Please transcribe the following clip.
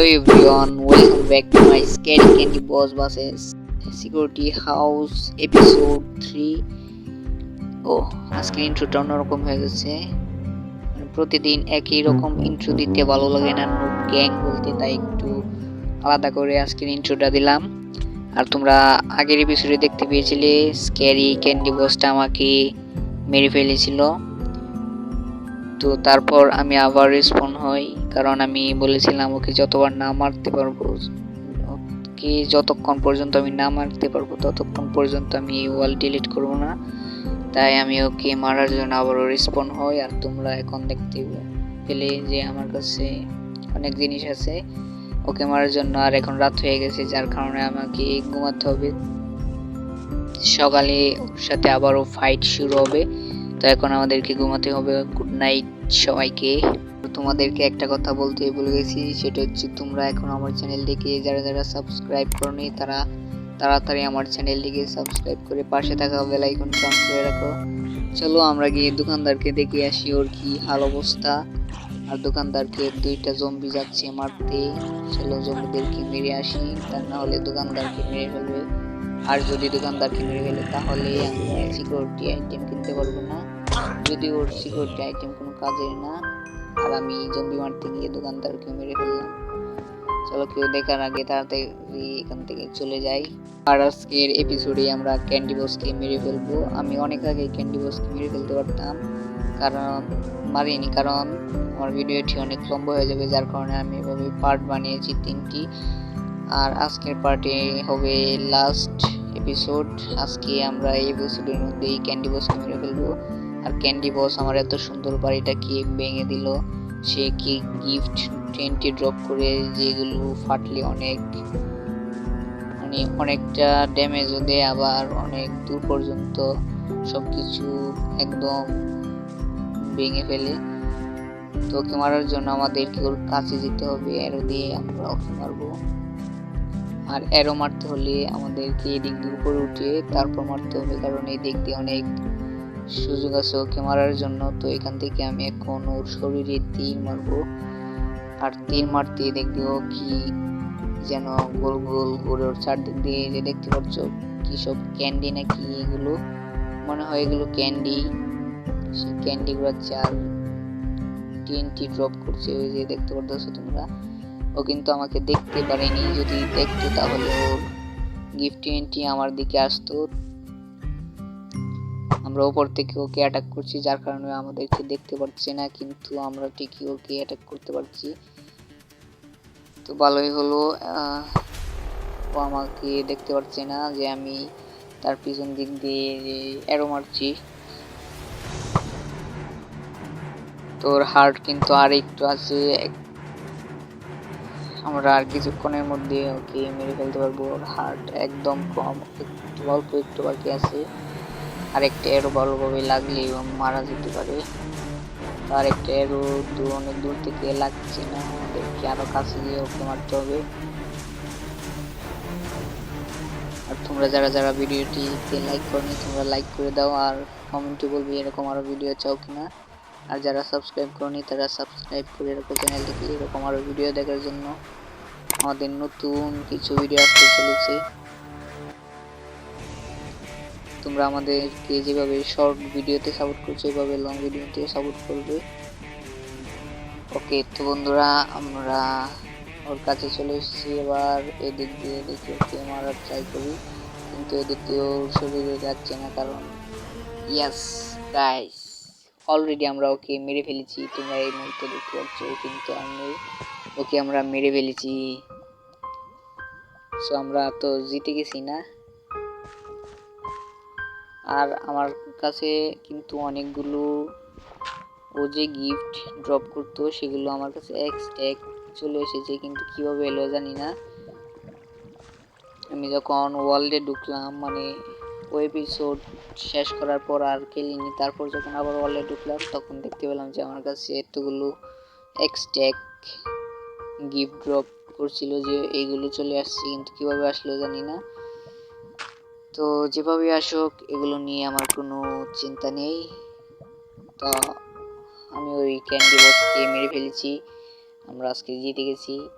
Hello everyone, welcome back to my Scary Candy Boss vs Security House episode 3 ও আজকের ইন্ট্রোটা অন্যরকম হয়ে গেছে। মানে প্রতিদিন একই রকম ইন্ট্রো দিতে ভালো লাগে না গ্যাং বলতে তাই একটু আলাদা করে আজকের ইন্ট্রোটা দিলাম। আর তোমরা আগের এপিসোডে দেখতে পেয়েছিলে স্ক্যারি ক্যান্ডি বসটা আমাকে মেরে ফেলেছিল। তো তারপর আমি আবার রেসপন্ড হই, কারণ আমি বলেছিলাম ওকে যতবার না মারতে পারব, ওকে যতক্ষণ পর্যন্ত আমি না মারতে পারব, ততক্ষণ পর্যন্ত আমি এই ওয়াল ডিলিট করব না। তাই আমি ওকে মারার জন্য আবারও রেসপন্ড হই, আর তোমরা এখন দেখতে পেলে যে আমার কাছে অনেক জিনিস আছে। ওকে মারার জন্য আর এখন রাত হয়ে গেছে, যার কারণে আমাকে ঘুমাতে হবে। সকালে ওর সাথে আবারও ফাইট শুরু হবে। তো এখন আমাদেরকে ঘুমাতে হবে। গুড নাইট সবাইকে। তোমাদেরকে একটা কথা বলতে ভুলে গেছি, সেটা হচ্ছে তোমরা এখন আমার চ্যানেলটিকে যারা যারা সাবস্ক্রাইব করনি, তারা তাড়াতাড়ি আমার চ্যানেলটিকে সাবস্ক্রাইব করে পাশে থাকা বেল আইকনটা অন করে রাখো। চলো আমরা গিয়ে দোকানদারকে দেখে আসি ওর কি হাল অবস্থা। আর দোকানদারকে দুইটা জম্বি যাচ্ছে মারতে। চলো জম্বিদেরকে মেরে আসি, তা না হলে দোকানদারকে মেরে ফেলবে। আর যদি দোকানদারকে মেরে ফেলে তাহলে আমি সিকিউরিটি আইটেম কিনতে পারব না। যদি ওর সিকিউরিটি আইটেম কোনো কাজের না, আর আমি জম্বি মারতে গিয়ে দোকানদারকে মেরে ফেললাম। চলো কেউ দেখার আগে তাড়াতাড়ি এখান থেকে চলে যাই। আর আজকের এপিসোডে আমরা ক্যান্ডি বসকে মেরে ফেলব। আমি অনেক আগে ক্যান্ডি বসকে মেরে ফেলতে পারতাম, কারণ, মারিনি, কারণ আমার ভিডিওটি অনেক লম্বা হয়ে যাবে, যার কারণে আমি এভাবে পার্ট বানিয়েছি তিনটি। আর আজকের পার্টি হবে লাস্ট এপিসোড আজকে আমরা এই এপিসোডের মধ্যেই ক্যান্ডি বসকে মেরে ফেলব আর ক্যান্ডি বস আমার এত সুন্দর বাড়িটা কি ভেঙে দিল। সে কি গিফট টোয়েন্টি ড্রপ করে যেগুলো ফাটলে অনেক মানে অনেকটা ড্যামেজও দেয়। আবার অনেক দূর পর্যন্ত সব কিছু একদম ভেঙে ফেলে। তো ওকে মারার জন্য আমাদেরকে ওর কাছে যেতে হবে। অ্যারো দিয়ে আমরা ওকে মারবো। আর অ্যারো মারতে হলে আমাদেরকে এদিক দিয়ে উপরে উঠে তারপর মারতে হবে, কারণ এই দিক দিয়ে অনেক সুযোগ আছে ওকে মারার জন্য। তো এখান থেকে আমি এখন ওর শরীরে তীর মারবো। আর তীর মারতে দেখবে ও কি যেন গোল গোল করে ওর চারদিক দিয়ে যে দেখতে পাচ্ছ কি সব ক্যান্ডি নাকি এগুলো, মনে হয় এগুলো ক্যান্ডি সেই ক্যান্ডি গুলো চার টিএনটি ড্রপ করছে ওই যে দেখতে পারতেছো তোমরা। ও কিন্তু আমাকে দেখতে পারেনি। যদি দেখতো তাহলে ওর গিফট টিএনটি আমার দিকে আসতো। আমরা ওপর থেকে ওকে অ্যাটাক করছি, যার কারণে আমাদেরকে দেখতে পাচ্ছে না, কিন্তু আমরা ঠিকই ওকে অ্যাটাক করতে পারছি। তো ভালোই হলো ও আমাকে দেখতে পাচ্ছে না যে আমি তার পিছন দিক দিয়ে অ্যারো মারছি। তোর হার্ট কিন্তু আর একটু আছে আমরা আর কিছুক্ষণের মধ্যে, ওকে মেরে ফেলতে পারব। ওর হার্ট একদম কম একটু অল্প একটু বাকি আছে। আরেকটা এরো ভালোভাবে লাগলে মারা যেতে পারে। তো আরেকটা এরো দূর অনেক দূর থেকে লাগছে না আমাদেরকে আরও কাছে গিয়ে ওকে মারতে হবে। আর তোমরা যারা যারা ভিডিওটিতে লাইক করনি, তোমরা লাইক করে দাও। আর কমেন্টে বলবি এরকম আরও ভিডিও চাও কিনা। আর যারা সাবস্ক্রাইব করনি, তারা সাবস্ক্রাইব করে রাখো চ্যানেলটিকে এরকম আরও ভিডিও দেখার জন্য আমাদের নতুন কিছু ভিডিও আসতে চলেছে। তোমরা আমাদেরকে যেভাবে শর্ট ভিডিওতে সাপোর্ট করছ, এভাবে লং ভিডিওতেও সাপোর্ট করবে। ওকে তো বন্ধুরা, আমরা ওর কাছে চলে এসেছি। এবার এদিক দিয়ে দেখি ওকে মারার ট্রাই করি। কিন্তু এদিক দিয়ে ওর শরীরে যাচ্ছে না, কারণ ইয়াস গাইস অলরেডি আমরা ওকে মেরে ফেলেছি, তোমরা এই মুহূর্তে দেখতে পাচ্ছ কিন্তু আমি ওকে আমরা মেরে ফেলেছি। সো আমরা তো জিতে গেছি না। আর আমার কাছে কিন্তু অনেকগুলো ও যে গিফট ড্রপ করতো, সেগুলো আমার কাছে ট্যাগ চলে এসেছে, কিন্তু কীভাবে এলো জানি না। আমি যখন ওয়ার্ল্ডে ঢুকলাম মানে এপিসোড শেষ করার পর আর খেলিনি। তারপর যখন আবার ওয়ালে ঢুকলাম, তখন দেখতে পেলাম যে আমার কাছে এতগুলো এক্সট্যাক গিফট ড্রপ করছিল যে এইগুলো চলে আসছে, কিন্তু কীভাবে আসলো জানি না। তো যেভাবে আসুক, এগুলো নিয়ে আমার কোনো চিন্তা নেই। তো আমি ওই ক্যান্ডি বসকে মেরে ফেলেছি। আমরা আজকে জিতে গেছি।